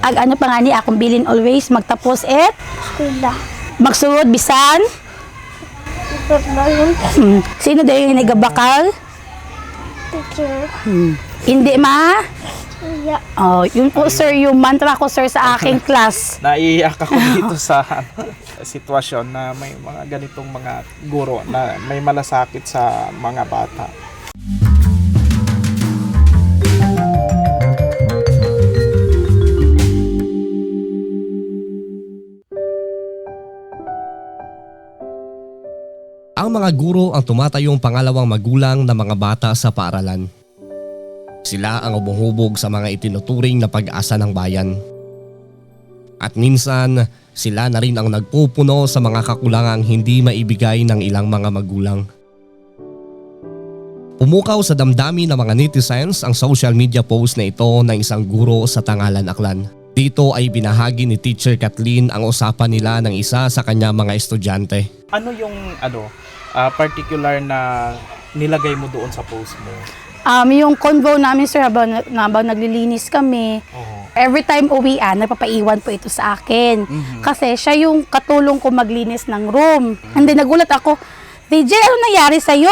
Ag ano pa nga ni akong bilin always magtapos et Eskwela. magsuod bisan. Yun. Hmm. Sino daw yung nagabakal? Teacher. Hmm. Hindi ma. Iya. Oh, yun po sir yung mantra ko sir sa aking class. Naiiyak ako dito sa sitwasyon na may mga ganitong mga guro na may malasakit sa mga bata. Ang mga guro ang tumatayong pangalawang magulang ng mga bata sa paaralan. Sila ang umuhubog sa mga itinuturing na pag-asa ng bayan. At minsan, sila na rin ang nagpupuno sa mga kakulangang hindi maibigay ng ilang mga magulang. Pumukaw sa damdami ng mga netizens ang social media post na ito ng isang guro sa Tangalan Aklan. Dito ay binahagi ni Teacher Kathleen ang usapan nila ng isa sa kanya mga estudyante. Ano yung ano ah, particular na nilagay mo doon sa post mo? Um, yung convo namin sir habang, habang naglilinis kami, Oo. every time uwian, nagpapaiwan po ito sa akin. Kasi siya yung katulong ko maglinis ng room. And then nagulat ako, DJ, ano nangyari sa'yo?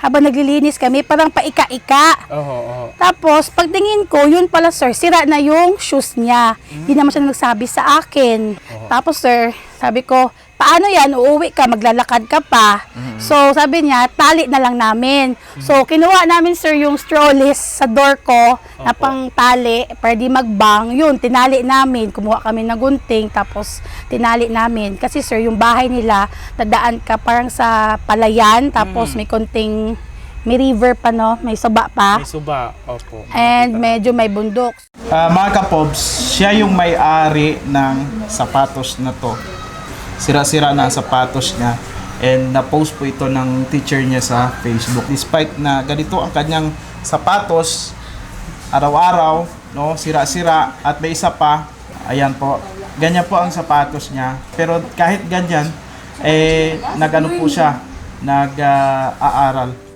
Habang naglilinis kami, parang paika-ika. Oo. Tapos, pagtingin ko, yun pala sir, sira na yung shoes niya. Hindi naman siya nagsabi sa akin. Tapos sir, sabi ko, paano yan? Uuwi ka, maglalakad ka pa. So, sabi niya, tali na lang namin. So, kinuha namin sir yung straw list sa door ko na Opo. pang tali, di magbang. Yun, tinali namin. Kumuha kami ng gunting, tapos tinali namin. Kasi sir, yung bahay nila, dadaan ka parang sa palayan, tapos may konting, may river pa no, may saba pa. May suba. Opo. And medyo may bundok. Ah, mga kapobs, siya yung may-ari ng sapatos na to. Sira-sira na ang sapatos niya. And na-post po ito ng teacher niya sa Facebook. Despite na ganito ang kanyang sapatos, araw-araw, no, sira-sira, at may isa pa, ayan po, ganyan po ang sapatos niya. Pero kahit ganyan, eh, nag-ano po siya, nag-aaral.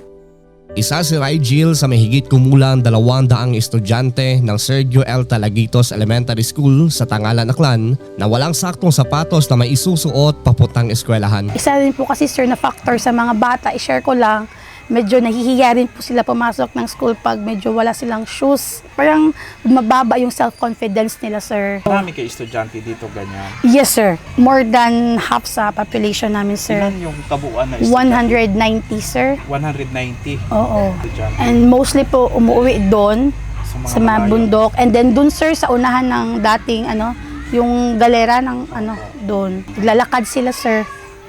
Isa si Rigel sa mahigit kumulang dalawang daang estudyante ng Sergio L. Talagitos Elementary School sa Tangalan, Aklan na walang saktong sapatos na may isusuot papuntang eskwelahan. Isa rin po kasi sir na factor sa mga bata, i-share ko lang, medyo nahihiya rin po sila pumasok ng school pag medyo wala silang shoes. Parang mababa yung self-confidence nila sir. Marami kayo estudyante dito ganyan. Yes sir, more than half sa population namin sir. Ilan yung kabuuan na estudyante? 190 sir. 190 Oo. estudyante. And mostly po umuwi doon sa mga malayo. bundok. And then doon sir sa unahan ng dating ano, yung galera ng ano doon. Naglalakad sila sir.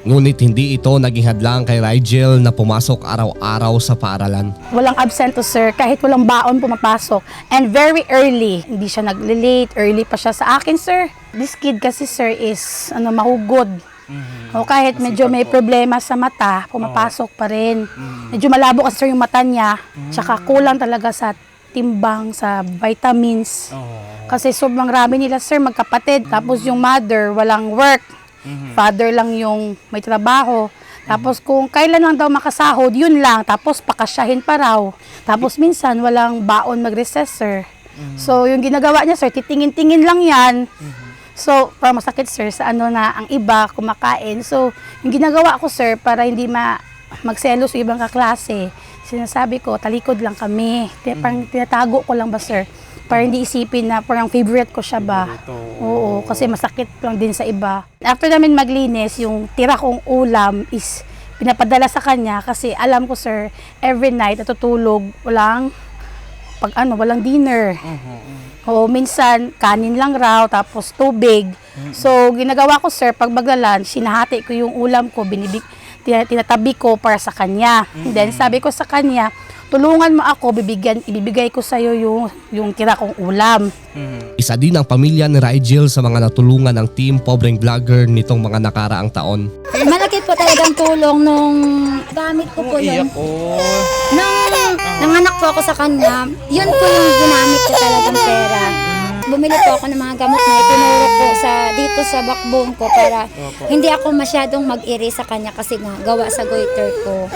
Ngunit hindi ito naging hadlang kay Rigel na pumasok araw-araw sa paaralan. Walang absento sir, kahit walang baon pumapasok. And very early, hindi siya nag-late, early pa siya sa akin sir. This kid kasi sir is ano mahugod. O kahit medyo may problema sa mata, pumapasok pa rin. Medyo malabo kasi sir yung mata niya, tsaka kulang talaga sa timbang, sa vitamins. Oo. Kasi sobrang rami nila sir, magkapatid. Tapos yung mother, walang work. Father lang yung may trabaho. Tapos kung kailan lang daw makasahod, yun lang. Tapos pakasyahin pa raw. Tapos minsan walang baon mag-recess sir. So yung ginagawa niya sir, titingin-tingin lang yan. So, para masakit sir, sa ano na ang iba kumakain. So, yung ginagawa ko sir, para hindi ma magselos sa ibang kaklase, sinasabi ko, talikod lang kami. Ti- Parang tinatago ko lang ba sir? Para hindi isipin na parang favorite ko siya ba. Ito. Oo, kasi masakit lang din sa iba. After namin maglinis, yung tira kong ulam is pinapadala sa kanya kasi alam ko sir, every night natutulog, walang pag ano, walang dinner. Oo, minsan kanin lang raw tapos tubig. So ginagawa ko sir, pag magla-lunch, sinahati ko yung ulam ko, binibig tina- tinatabi ko para sa kanya. Then sabi ko sa kanya, tulungan mo ako, bibigyan ibibigay ko sa iyo yung yung tira kong ulam. Mhm. Isa din ang pamilya ni Rigel sa mga natulungan ng team Pobreng Vlogger nitong mga nakaraang taon. Malaki po talagang tulong nung gamit ko po yun. Iyak oh. Nung nanganak po ako sa kanya, yun po yung ginamit ko talagang pera. Bumili po ako ng mga gamot na itinuro ko sa dito sa backbone ko para hindi ako masyadong mag-iri sa kanya kasi nga gawa sa goiter ko.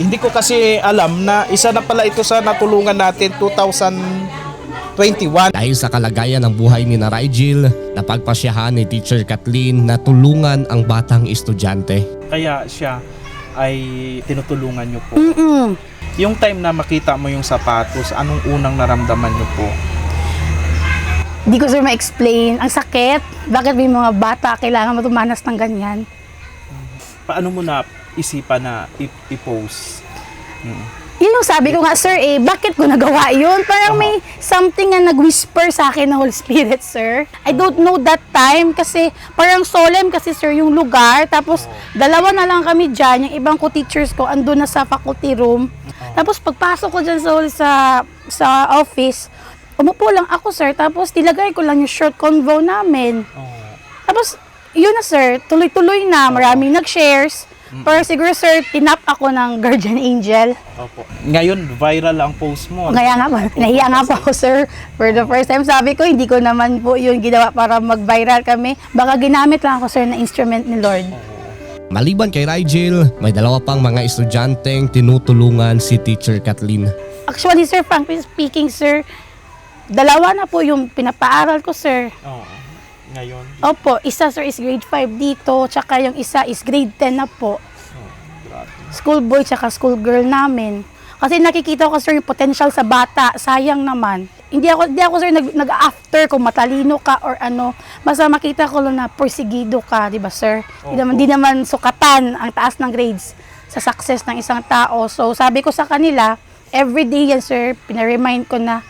Hindi ko kasi alam na isa na pala ito sa natulungan natin 2000 21. Dahil sa kalagayan ng buhay ni na Rigel, napagpasyahan ni Teacher Kathleen na tulungan ang batang estudyante. Kaya siya ay tinutulungan niyo po. Mm-mm. Yung time na makita mo yung sapatos, anong unang naramdaman niyo po? Di ko sir ma-explain. Ang sakit. Bakit may mga bata kailangan matumanas ng ganyan? Paano mo na isipan na i-post? Mm. Yun yung sabi ko nga, sir, eh, bakit ko nagawa yun? Parang may something na nag-whisper sa akin ng Holy Spirit, sir. I don't know that time kasi parang solemn kasi, sir, yung lugar. Tapos, dalawa na lang kami dyan. Yung ibang ko teachers ko, andun na sa faculty room. Tapos, pagpasok ko dyan sa, sa, sa office, umupo lang ako, sir. Tapos, nilagay ko lang yung short convo namin. Tapos, yun na sir, tuloy-tuloy na, maraming nag-shares. Pero siguro sir, tinap ako ng guardian angel. Opo. Ngayon, viral ang post mo. Kaya nga po, nahiya nga po ako sir. For the first time, sabi ko, hindi ko naman po yun ginawa para mag-viral kami. Baka ginamit lang ako sir na instrument ni Lord. Maliban kay Rigel, may dalawa pang mga estudyanteng tinutulungan si Teacher Kathleen. Actually sir, frankly speaking sir, dalawa na po yung pinapaaral ko sir. Oo. Ngayon, Opo, isa sir is grade 5 dito, tsaka yung isa is grade 10 na po. grabe. schoolboy tsaka schoolgirl namin. Kasi nakikita ko sir yung potential sa bata, sayang naman. Hindi ako hindi ako sir nag, nag-after kung matalino ka or ano. Basta makita ko lang na porsigido ka, 'di ba sir? Hindi naman, di naman sukatan ang taas ng grades sa success ng isang tao. So sabi ko sa kanila, every day yan sir, pinaremind ko na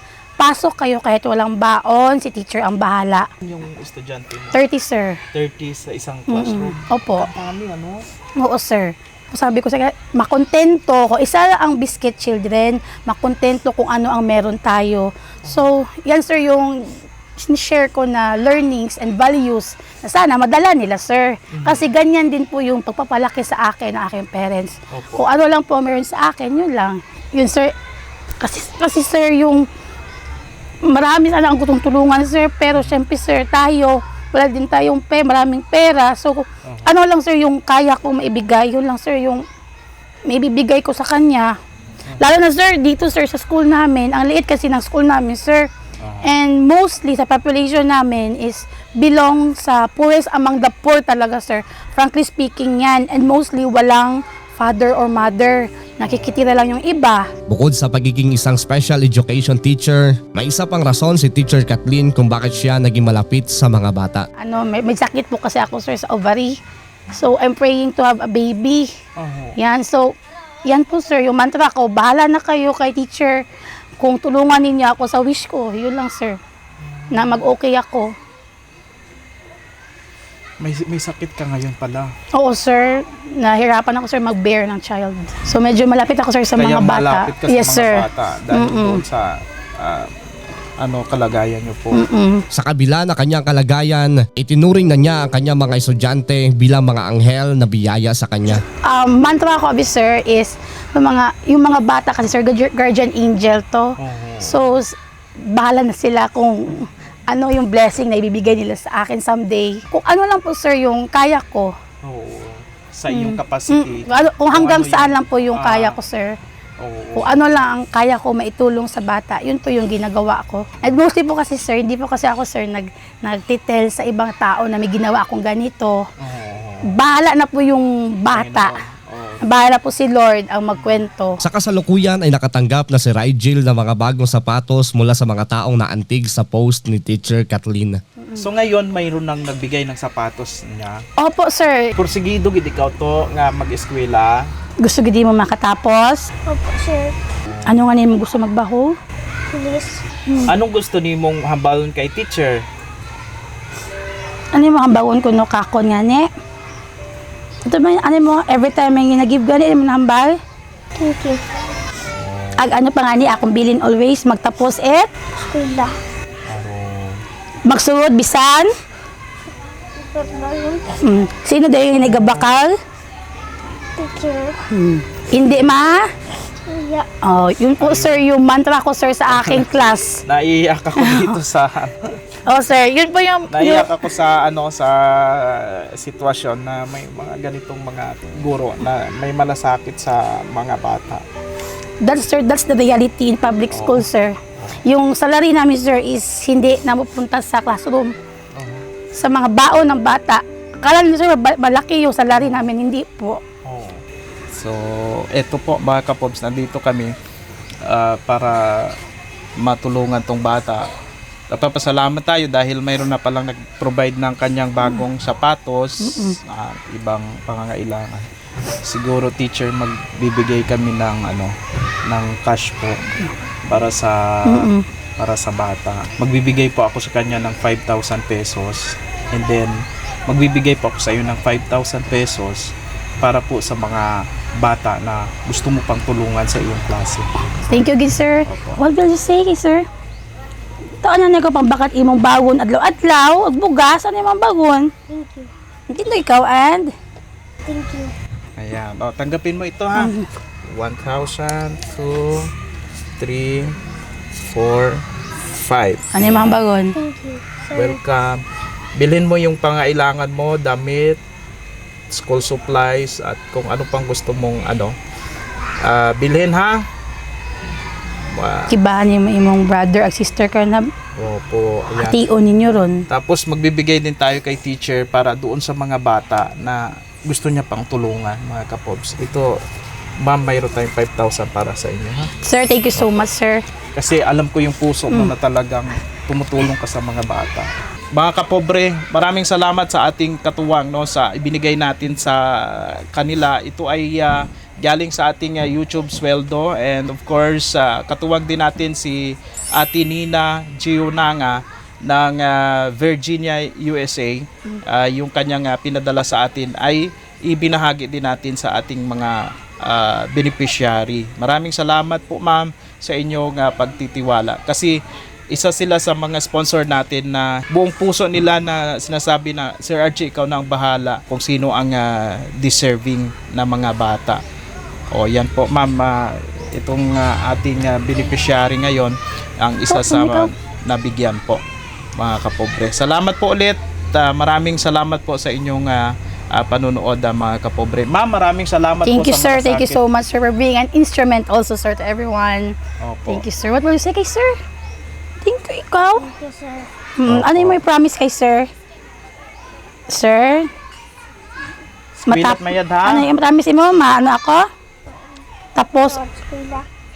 pasok kayo kahit walang baon, si teacher ang bahala. Yung estudyante mo, 30 sir. 30 sa isang classroom. Opo. Dami, ano? Oo, sir. Sabi ko sa kanya, makontento ko. Isa ang biscuit children, makontento kung ano ang meron tayo. So, yan sir yung share ko na learnings and values na sana madala nila sir. Kasi ganyan din po yung pagpapalaki sa akin ng aking parents. Opo. Kung ano lang po meron sa akin, yun lang. Yun sir, kasi, kasi sir yung marami sana ang gustong tulungan sir, pero syempre sir, tayo, wala din tayong pe, maraming pera. So, ano lang sir yung kaya ko maibigay, yun lang sir yung maibibigay ko sa kanya. Lalo na sir, dito sir sa school namin, ang liit kasi ng school namin sir. And mostly sa population namin is belong sa poorest among the poor talaga sir. Frankly speaking yan. And mostly walang father or mother. Nakikitira lang yung iba. Bukod sa pagiging isang special education teacher, may isa pang rason si Teacher Kathleen kung bakit siya naging malapit sa mga bata. ano, may, may sakit po kasi ako sir sa ovary. So, I'm praying to have a baby. Oo. Yan, so, yan po sir, yung mantra ko, bahala na kayo kay teacher kung tulungan ninyo ako sa wish ko. Yun lang sir, na mag-okay ako. May, may sakit ka ngayon pala. Oo sir, nahirapan ako sir mag-bear ng child. So, medyo malapit ako sir sa Kaya mga bata. malapit ka yes sa mga sir. bata dahil Mm-mm. doon sa ah, ano kalagayan niyo po. Mm. Sa kabila na kanyang kalagayan, itinuring na niya ang kanyang mga estudyante bilang mga anghel na biyaya sa kanya. Um, mantra ko, abi, sir, is yung mga, yung mga bata kasi sir, guardian- guardian angel to. So, s- bahala na sila kung ano yung blessing na ibibigay nila sa akin someday. Kung ano lang po, sir, yung kaya ko. Oo. Sa iyong capacity. Mm, ano, kung hanggang ano saan yung- lang po yung Ah. kaya ko, sir. Oo. Kung ano lang ang kaya ko maitulong sa bata, yun po yung ginagawa ko. And mostly po kasi, sir, hindi po kasi ako, sir, nag, nagtitel sa ibang tao na may ginawa akong ganito. Oo. Bahala na po yung bata. Oo. Bahala po si Lord ang magkwento. Sa kasalukuyan ay nakatanggap na si Rigel ng mga bagong sapatos mula sa mga taong naantig sa post ni Teacher Kathleen. So ngayon mayroon nang nagbigay ng sapatos niya. Opo, sir. Porsigido gid ikaw to nga mag-eskwela. Gusto gidi mo makatapos? Opo, sir. Ano nga mo gusto magbaho? Please. Anong gusto nimong hambalon kay teacher? Ano yung mga bagon ko no kakon nga ni? Ito ba yung- ano mo, every time may ginagib gani, ano mo nahambal? Thank you. Ag ano pa nga ni, akong bilin always, magtapos et, Kuya. magsulod bisan. Mm. Sino daw yung hinigabakal? Teacher. Hindi ma? Kuya. Oh, yun po sir, yung mantra ko sir sa aking class. Naiiyak ako dito sa Oh sir, yun po yung, Naiyak yung ako sa ano sa sitwasyon na may mga ganitong mga guro na may malasakit sa mga bata. that's sir, that's the reality in public school sir. Yung salary namin, sir, is hindi napupunta sa classroom. Sa mga baon ng bata. Akala niyo, sir, ba- malaki yung salary namin. Hindi po. So, eto po mga kapobs, nandito kami ah, para matulungan tong bata. Nagpapasalamat tayo dahil mayroon na palang nag-provide ng kanyang bagong sapatos at ibang pangangailangan. Siguro teacher magbibigay kami ng ano ng cash po para sa para sa bata. Magbibigay po ako sa kanya ng 5,000 pesos and then magbibigay po ako sa iyo ng 5,000 pesos para po sa mga bata na gusto mo pang tulungan sa iyong klase. Thank you, good sir. What will you say, sir? Taon na ko pang bakat imong bagon adlaw-adlaw, ag bugas, ano imong bagon? Thank you. Hindi na ikaw, and? Thank you. Ayan. O, tanggapin mo ito ha. 1,000, 2, 3, 4, 5. Ano imong bagon? Thank you. Welcome. Bilhin mo yung pangailangan mo, damit, school supplies, at kung ano pang gusto mong ano. ah, bilhin ha. Wow. Kibahan niyo imong brother ag sister ka na Opo. Ayan. ation ninyo ron. Tapos magbibigay din tayo kay teacher para doon sa mga bata na gusto niya pang tulungan, mga kapobs. Ito, ma'am, mayroon tayong 5,000 para sa inyo, ha? Sir, thank you so much, sir. Kasi alam ko yung puso mo na talagang tumutulong ka sa mga bata. Mga kapobre, maraming salamat sa ating katuwang no sa ibinigay natin sa kanila. Ito ay ah, galing sa ating ah, YouTube sweldo and of course ah, katuwang din natin si Ate Nina Gionanga ng ah, Virginia, USA. Ah, yung kanyang ah, pinadala sa atin ay ibinahagi din natin sa ating mga ah, beneficiary. Maraming salamat po ma'am sa inyong ah, pagtitiwala kasi isa sila sa mga sponsor natin na buong puso nila na sinasabi na Sir Archie ikaw na ang bahala kung sino ang ah, deserving na mga bata. O yan po ma'am ah, itong ah, ating ah, beneficiary ngayon ang isa sa ah, nabigyan po mga kapobre. Salamat po ulit. Ah, maraming salamat po sa inyong ah, ah, panunood ah, mga kapobre. Ma'am, maraming salamat Thank po you, sa sir. Thank you so much, sir, for being an instrument also, sir, to everyone. Opo. Thank you, sir. What will you say kay sir? Thank you, ikaw. Thank you, sir. Hmm, ano yung may promise kay sir? Sir? Pilit mayad, ha? Ano yung promise mo? Maano ako? Tapos,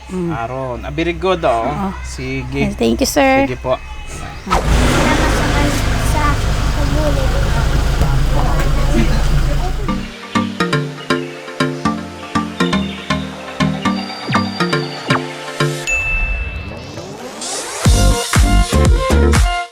mm. Aron. Ah, very good, oh. Oo. Sige. Thank you, sir. Sige po. Salamat sa, sa pagbuli.